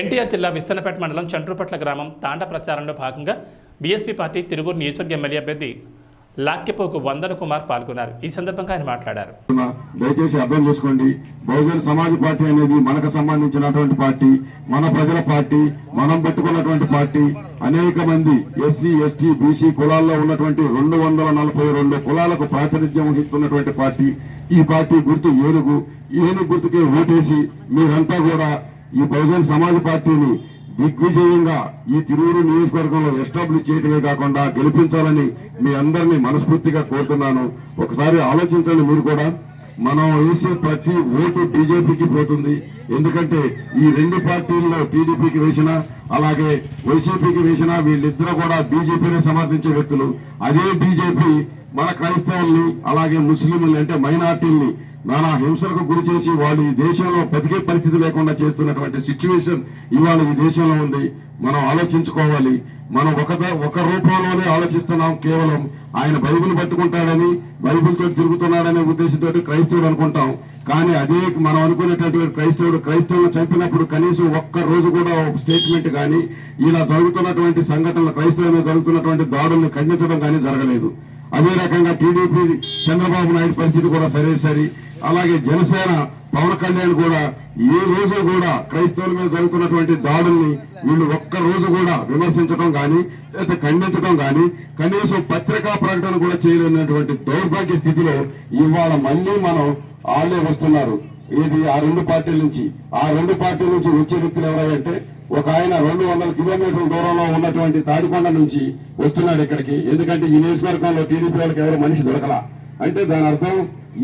ఎన్టీఆర్ జిల్లా విస్తనపేట మండలం చండ్రుపట్ల గ్రామం తాండ ప్రచారంలో భాగంగా బీఎస్పీ పార్టీ తిరువూరు నియోజకవర్గ ఎమ్మెల్యే అభ్యర్థి లాక్కెపోకు వందన కుమార్ పాల్గొన్నారు. ఈ సందర్భంగా ఆయన మాట్లాడారు. దయచేసి అర్థం చేసుకోండి. బహుజన్ సమాజ్ పార్టీ అనేది మనకు సంబంధించినటువంటి పార్టీ మన ప్రజల పార్టీ మనం పెట్టుకున్నటువంటి పార్టీ. అనేక మంది ఎస్సీ ఎస్టీ బీసీ కులాల్లో ఉన్నటువంటి రెండు వందల నలభై రెండు కులాలకు ప్రాతినిధ్యం వహిస్తున్నటువంటి పార్టీ. ఈ పార్టీ గుర్తు ఏనుగు. ఏనుగు గుర్తుకే ఓటేసి మీరంతా కూడా ఈ బహుజన్ సమాజ్ పార్టీని దిగ్విజయంగా ఈ తిరువురు నియోజకవర్గంలో ఎస్టాబ్లిష్ చేయడమే కాకుండా గెలిపించాలని మీ అందరినీ మనస్ఫూర్తిగా కోరుతున్నాను. ఒకసారి ఆలోచించండి మీరు కూడా. మనం వేసే ప్రతి ఓటు బీజేపీకి పోతుంది. ఎందుకంటే ఈ రెండు పార్టీల్లో టీడీపీకి వేసినా అలాగే వైసీపీకి వేసినా వీళ్ళిద్దరూ కూడా బీజేపీని సమర్థించే వ్యక్తులు. అదే బీజేపీ మన క్రైస్తవుల్ని అలాగే ముస్లింలు అంటే మైనార్టీల్ని నానా హింసలకు గురి చేసి వాళ్ళు ఈ దేశంలో బతికే పరిస్థితి లేకుండా చేస్తున్నటువంటి సిచ్యువేషన్ ఇవాళ ఈ దేశంలో ఉంది. మనం ఆలోచించుకోవాలి. మనం ఒక ఒక రూపంలోనే ఆలోచిస్తున్నాం కేవలం ఆయన బైబిల్ పట్టుకుంటాడని బైబిల్తో తిరుగుతున్నాడనే ఉద్దేశంతో క్రైస్తవుడు అనుకుంటాం. కానీ అదే మనం అనుకునేటటువంటి క్రైస్తవుడు క్రైస్తవులు చంపినప్పుడు కనీసం ఒక్క రోజు కూడా ఒక స్టేట్మెంట్ కానీ ఇలా జరుగుతున్నటువంటి సంఘటనలు క్రైస్తవుల జరుగుతున్నటువంటి దాడుల్ని ఖండించడం కానీ జరగలేదు. అదే రకంగా టీడీపీ చంద్రబాబు నాయుడు పరిస్థితి కూడా సరే సరి అలాగే జనసేన పవన్ కళ్యాణ్ కూడా ఏ రోజు కూడా క్రైస్తవుల మీద జరుగుతున్నటువంటి దాడుల్ని వీళ్ళు ఒక్క రోజు కూడా విమర్శించడం కానీ లేదా ఖండించడం కానీ కనీసం పత్రికా ప్రకటన కూడా చేయలేనటువంటి దౌర్భాగ్య స్థితిలో ఇవాళ మళ్ళీ మనం ఆళ్ళే వస్తున్నారు. ఏది ఆ రెండు పార్టీల నుంచి ఆ రెండు పార్టీల నుంచి వచ్చే వ్యక్తులు ఎవరంటే ఒక ఆయన రెండు వందల కిలోమీటర్ల దూరంలో ఉన్నటువంటి తాడికొండ నుంచి వస్తున్నాడు ఇక్కడికి. ఎందుకంటే ఈ నియోజకవర్గంలో టీడీపీ వాళ్ళకి ఎవరు మనిషి దొరకలా. అంటే దాని అర్థం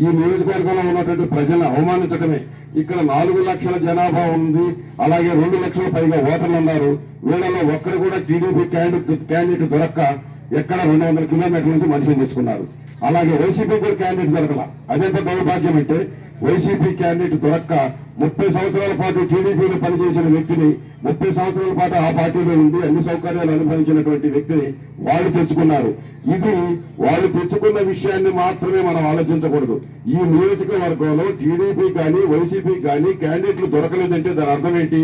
ఈ నియోజకవర్గంలో ఉన్నటువంటి ప్రజలను అవమానించడమే ఇక్కడ నాలుగు లక్షల జనాభా ఉంది అలాగే రెండు లక్షల పైగా ఓటర్లు ఉన్నారు. వీళ్ళలో ఒక్కరు కూడా టీడీపీ క్యాండిడేట్ దొరక్క ఎక్కడ రెండు వందల కిలోమీటర్ల నుంచి మనిషిని తెచ్చుకున్నారు. అలాగే వైసీపీ కూడా క్యాండిడేట్ దొరకల. అదే పెద్ద దౌర్భాగ్యం అంటే వైసీపీ క్యాండిడేట్ దొరక్క ముప్పై సంవత్సరాల పాటు టీడీపీలో పనిచేసిన వ్యక్తిని ముప్పై సంవత్సరాల పాటు ఆ పార్టీలో ఉండి అన్ని సౌకర్యాలు అనుభవించినటువంటి వ్యక్తిని వాళ్ళు తెచ్చుకున్నారు. ఇది వాళ్ళు తెచ్చుకున్న విషయాన్ని మాత్రమే మనం ఆలోచించకూడదు. ఈ నియోజకవర్గంలో టీడీపీ కానీ వైసీపీ కానీ క్యాండిడేట్లు దొరకలేదంటే దాని అర్థం ఏంటి?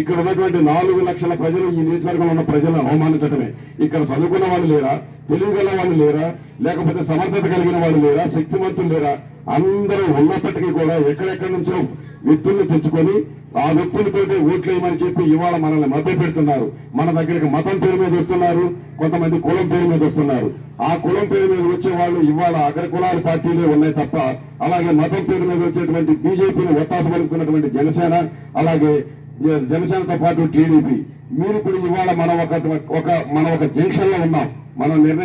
ఇక్కడ ఉన్నటువంటి నాలుగు లక్షల ప్రజలు ఈ నియోజకవర్గంలో ఉన్న ప్రజలను అవమానించడమే ఇక్కడ చదువుకున్న వాళ్ళు లేరా? తెలివిగల వాళ్ళు లేరా? లేకపోతే సమర్థత కలిగిన వాళ్ళు లేరా? శక్తివంతులు లేరా? అందరూ ఉన్నప్పటికీ కూడా ఎక్కడెక్కడి నుంచో వ్యక్తుల్ని తెచ్చుకొని ఆ వ్యక్తులతో ఓట్లేయమని చెప్పి ఇవాళ మనల్ని మభ్య పెడుతున్నారు. మన దగ్గరికి మతం పేరు మీద వస్తున్నారు. కొంతమంది కులం పేరు మీద వస్తున్నారు. ఆ కులం పేరు మీద వచ్చే వాళ్ళు ఇవాళ అగ్ర కులాల పార్టీలే ఉన్నాయి తప్ప అలాగే మతం పేరు మీద వచ్చేటువంటి బీజేపీని ఒత్తాస పలుకుతున్నటువంటి జనసేన అలాగే జ- జనసేనతో పాటు టీడీపీ. మీరు ఇప్పుడు ఇవాళ మనం ఒక ఒక మనం ఒక జంక్షన్లో ఉన్నాం. మనం నిర్ణయం